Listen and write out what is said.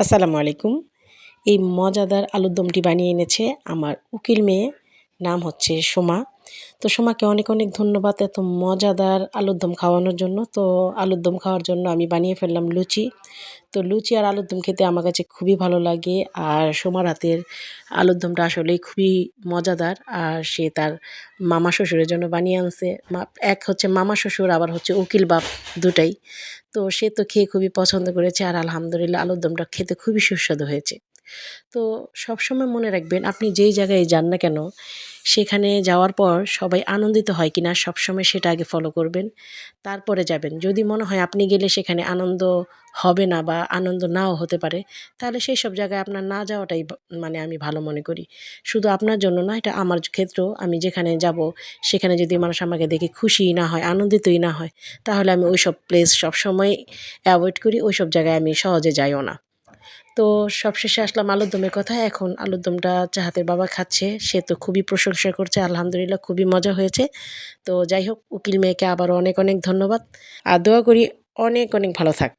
আসসালামু আলাইকুম। এই মজাদার আলুর দমটি বানিয়ে এনেছে আমার উকিল মেয়ে। নাম হচ্ছে সোমা। তো সোমাকে অনেক অনেক ধন্যবাদ এত মজাদার আলুর দম খাওয়ানোর জন্য। তো আলুর দম খাওয়ার জন্য আমি বানিয়ে ফেললাম লুচি। তো লুচি আর আলুর দম খেতে আমার কাছে খুবই ভালো লাগে আর সোমার হাতের আলুর দমটা আসলেই খুবই মজাদার আর সে তার মামা শ্বশুরের জন্য বানিয়ে আনছে। এক হচ্ছে মামা শ্বশুর, আবার হচ্ছে উকিল বাপ দুটাই। তো সে তো খেয়ে খুবই পছন্দ করেছে আর আলহামদুলিল্লাহ আলুর দমটা খেতে খুবই সুস্বাদু হয়েছে। তো সবসময় মনে রাখবেন, আপনি যেই জায়গায় যান না কেন সেখানে যাওয়ার পর সবাই আনন্দিত হয় কিনা সবসময় সেটা আগে ফলো করবেন। তারপরে যাবেন। যদি মনে হয় আপনি গেলে সেখানে আনন্দ হবে না বা আনন্দ নাও হতে পারে, তাহলে সেই সব জায়গায় আপনার না যাওয়াটাই মানে আমি ভালো মনে করি। শুধু আপনার জন্য না, এটা আমার ক্ষেত্রেও আমি যেখানে যাব, সেখানে যদি মানুষ আমাকে দেখে খুশি না হয়, আনন্দিতই না হয়, তাহলে আমি ওই সব প্লেস সবসময় অ্যাভয়েড করি ওই সব জায়গায় আমি সহজে যাইও না। তো সবশেষে আসলাম আলুর দমের কথা। এখন আলুর দমটা চাহাতের বাবা খাচ্ছে। সে তো খুবই প্রশংসা করছে, আলহামদুলিল্লাহ খুবই মজা হয়েছে। তো যাই হোক, উকিল মেয়েকে আবারও অনেক অনেক ধন্যবাদ। আর দোয়া করি অনেক অনেক ভালো থাক।